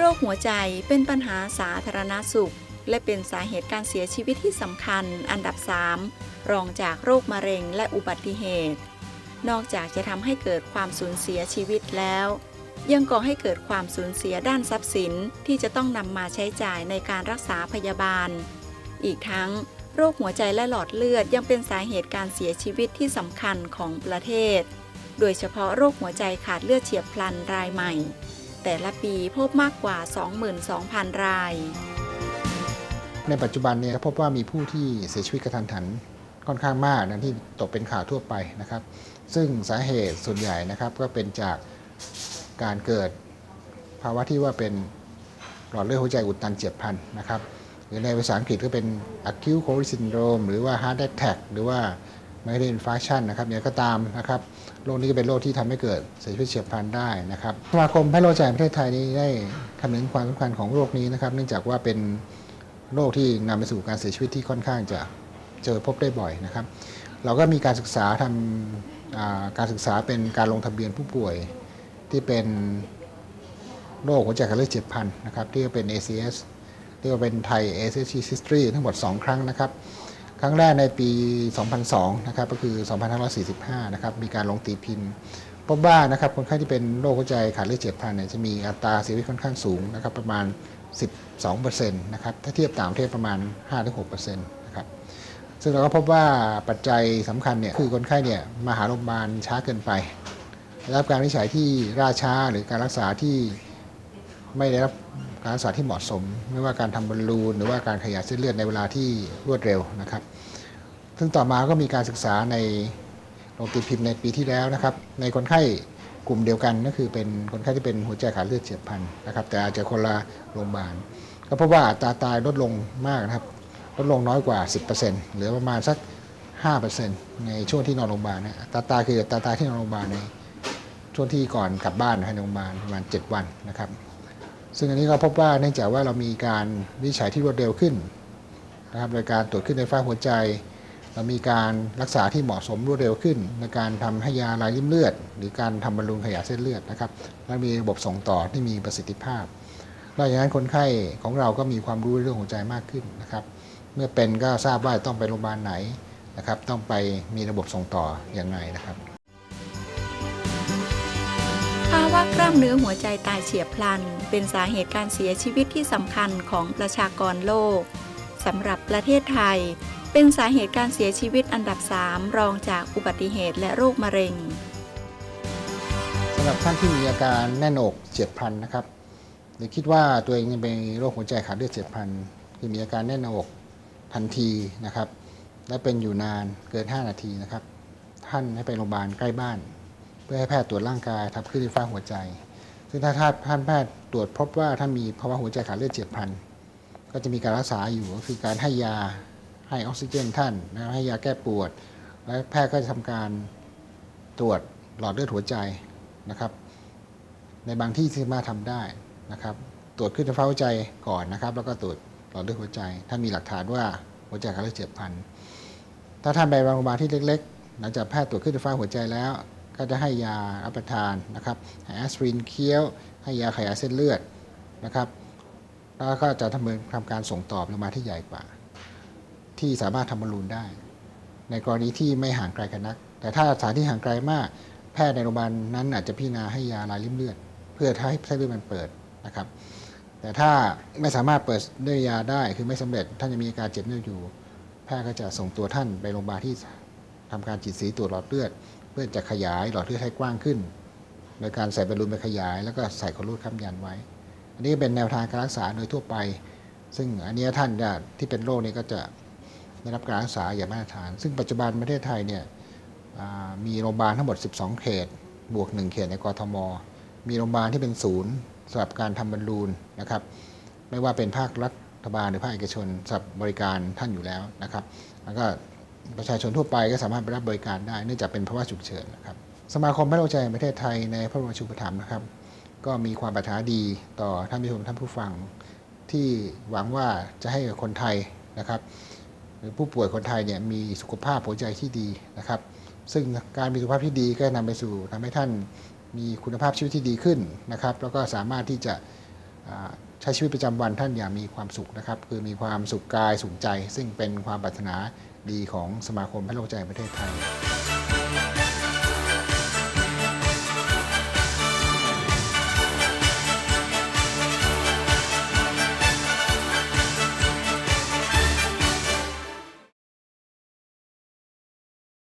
โรคหัวใจเป็นปัญหาสาธารณสุข และเป็นสาเหตุการเสียชีวิตที่สำคัญอันดับ 3 รองจากโรคมะเร็งและอุบัติเหตุ นอกจากจะทำให้เกิดความสูญเสียชีวิตแล้ว ยังก่อให้เกิดความสูญเสียด้านทรัพย์สินที่จะต้องนำมาใช้จ่ายในการรักษาพยาบาล อีกทั้ง โรคหัวใจและหลอดเลือดยังเป็นสาเหตุการเสียชีวิตที่สำคัญของประเทศ โดยเฉพาะโรคหัวใจขาดเลือดเฉียบพลันรายใหม่ แต่ละปีพบมากกว่า 22,000 ราย ในปัจจุบันเนี่ยพบว่ามีผู้ที่เสียชีวิตกระทันหันค่อนข้างมากนะที่ตกเป็นข่าวทั่วไปนะครับ ซึ่งสาเหตุส่วนใหญ่นะครับก็เป็นจากการเกิดภาวะที่ว่าเป็นหลอดเลือดหัวใจอุดตันเฉียบพลันนะครับหรือในภาษาอังกฤษก็เป็น acute coronary syndrome หรือว่า heart attack หรือว่า myocardial infarction นะครับอย่างก็ตามนะครับโรคนี้ก็เป็นโรคที่ทำให้เกิดเสียชีวิตเฉียบพลันได้นะครับสมาคมแพทย์โรคใจแห่งประเทศไทยนี้ได้คำนึงความสำคัญของโรคนี้นะครับ เนื่องจากว่าเป็นโรคที่นำไปสู่การเสียชีวิตที่ค่อนข้างจะเจอพบได้บ่อยนะครับ เราก็มีการศึกษาทำอ่าการศึกษาเป็นการลงทะเบียนผู้ป่วยที่เป็นโรคหัวใจขาดเลือดเฉียบพลันนะครับที่เป็น ACS เรียกว่าเป็นไทย ACS History ทั้งหมด 2 ครั้งนะครับ ครั้งแรกในปี 2002 นะครับก็คือ 2545 นะครับมีการลงตีพิมพ์ พบว่านะครับคนไข้ที่เป็นโรคหัวใจขาดเลือดเฉียบพลันเนี่ยจะมีอัตราเสียชีวิตค่อนข้างสูงนะครับประมาณ 12%นะครับถ้าเทียบต่างประเทศประมาณ 5-6%นะครับซึ่งเราก็พบว่าปัจจัยสำคัญเนี่ยคือคนไข้เนี่ยมาหาโรงพยาบาลช้าเกินไปได้รับการวิจัยที่ล่าช้าหรือการรักษาที่ไม่ได้รับ การรักษาที่เหมาะสม ไม่ว่าการทำบอลลูนหรือว่าการขยายเส้นเลือดในเวลาที่รวดเร็วนะครับ ซึ่งต่อมาก็มีการศึกษาในโรงตีพิมพ์ในปีที่แล้วนะครับ ในคนไข้กลุ่มเดียวกันก็คือเป็นคนไข้ที่เป็นหัวใจขาดเลือดเฉียบพลันนะครับ แต่อาจจะคนละโรงพยาบาลก็พบว่าอัตราตายลดลงมากนะครับ ลดลงน้อยกว่า 10%เหลือประมาณสัก 5%ในช่วงที่นอนโรงพยาบาลนะตาตายคือตาตายที่นอนโรงพยาบาลในช่วงที่ก่อนกลับบ้านในโรงพยาบาลประมาณ 7 วันนะครับ ซึ่งอันนี้ก็พบว่าเนื่องจากว่าเรามีการวิจัยที่รวดเร็วขึ้นนะครับโดยการตรวจขึ้นในฝ้าหัวใจ เรามีการรักษาที่เหมาะสมรวดเร็วขึ้น ในการทำให้ยาลายริ่มเลือด หรือการทำบอลลูนขยายเส้นเลือดนะครับและมีระบบส่งต่อที่มีประสิทธิภาพนอกจากนั้นคนไข้ของเราก็มีความรู้เรื่องหัวใจมากขึ้นนะครับ เมื่อเป็นก็ทราบว่าต้องไปโรงพยาบาลไหนนะครับ ต้องไปมีระบบส่งต่ออย่างไรนะครับ ภาวะกล้ามเนื้อหัวใจตายเฉียบพลัน เป็นสาเหตุการเสียชีวิตที่สำคัญของประชากรโลกสำหรับประเทศไทย เป็นสาเหตุการเสียชีวิตอันดับ 3 รองจากอุบัติเหตุและโรคมะเร็งสำหรับท่านที่มีอาการแน่นอกเฉียบพลันนะครับหรือคิดว่าตัวเองเป็นโรคหัวใจขาดเลือดเฉียบพลันคือมีอาการแน่นอกทันทีนะครับ และเป็นอยู่นานเกิน 5 นาทีนะครับ ท่านให้ไปโรงพยาบาลใกล้บ้าน พื่อให้แพทย์ตรวจร่างกายทับขึ้นไฟฟ้าหัวใจ ซึ่งถ้าท่านแพทย์ตรวจพบว่าท่านมีภาวะหัวใจขาดเลือดเฉียบพลันก็จะมีการรักษาอยู่ก็คือการให้ยาให้ออกซิเจนท่านนะให้ยาแก้ปวด และแพทย์ก็จะทำการตรวจหลอดเลือดหัวใจนะครับ ในบางที่ที่สามารถทำได้นะครับ ตรวจขึ้นไฟฟ้าหัวใจก่อนนะครับ แล้วก็ตรวจหลอดเลือดหัวใจ ถ้ามีหลักฐานว่าหัวใจขาดเลือดเฉียบพลันถ้าท่านไปโรงพยาบาลที่เล็กๆหลังจากแพทย์ตรวจขึ้นไฟฟ้าหัวใจแล้ว ก็จะให้ยารับประทานนะครับให้แอสไพรินเคี้ยว ให้ยาขยายเส้นเลือดนะครับแล้วก็จะทำเนินทำการส่งต่อไปโรงพยาที่ใหญ่กว่า ที่สามารถทำบอลลูนได้ ในกรณีที่ไม่ห่างไกลกันนัก แต่ถ้าสถานที่ห่างไกลมาก แพทย์ในโรงพยาบาลนั้นอาจจะพิจารณาให้ยาลายริ่มเลือด เพื่อให้เส้นเลือดมันเปิดนะครับ แต่ถ้าไม่สามารถเปิดด้วยยาได้คือไม่สำเร็จท่านยังมีอาการเจ็บเลืออยู่ แพทย์ก็จะส่งตัวท่านไปโรงพยาบาลที่ทำการฉีดสีตรวจหลอดเลือด พื่อจะขยายหลอดเลือดให้กว้างขึ้น โดยการใส่บอลลูนไปขยาย แล้วก็ใส่คอรูดค้ำยันไว้ อันนี้เป็นแนวทางการรักษาโดยทั่วไป ซึ่งอันนี้ท่านที่เป็นโรคนี้ก็จะได้รับการรักษาอย่างมาตรฐาน ซึ่งปัจจุบันประเทศไทยเนี่ยมีโรงพยาบาลทั้งหมด 12 เขต บวก 1 เขตในกรทม มีโรงพยาบาลที่เป็นศูนย์สำหรับการทำบอลลูนนะครับ ไม่ว่าเป็นภาครัฐบาลหรือภาคเอกชนสำหรับบริการท่านอยู่แล้วนะครับ แล้วก็ ประชาชนทั่วไปก็สามารถไปรับบริการได้เนื่องจากเป็นภาวะฉุกเฉินนะครับสมาคมแพทย์ใจแห่งประเทศไทยในพระบรมชูปถัมภ์นะครับ ก็มีความปรารถนาดีต่อท่านผู้ชมท่านผู้ฟัง ที่หวังว่าจะให้คนไทยนะครับผู้ป่วยคนไทยเนี่ยมีสุขภาพหัวใจที่ดีนะครับ ซึ่งการมีสุขภาพที่ดีก็นำไปสู่ ทำให้ท่านมีคุณภาพชีวิตที่ดีขึ้นนะครับ แล้วก็สามารถที่จะใช้ชีวิตประจำวันท่านอย่างมีความสุขนะครับ คือมีความสุขกายสุขใจ ซึ่งเป็นความปรารถนา ดีของสมาคมให้โรคใจประเทศไทย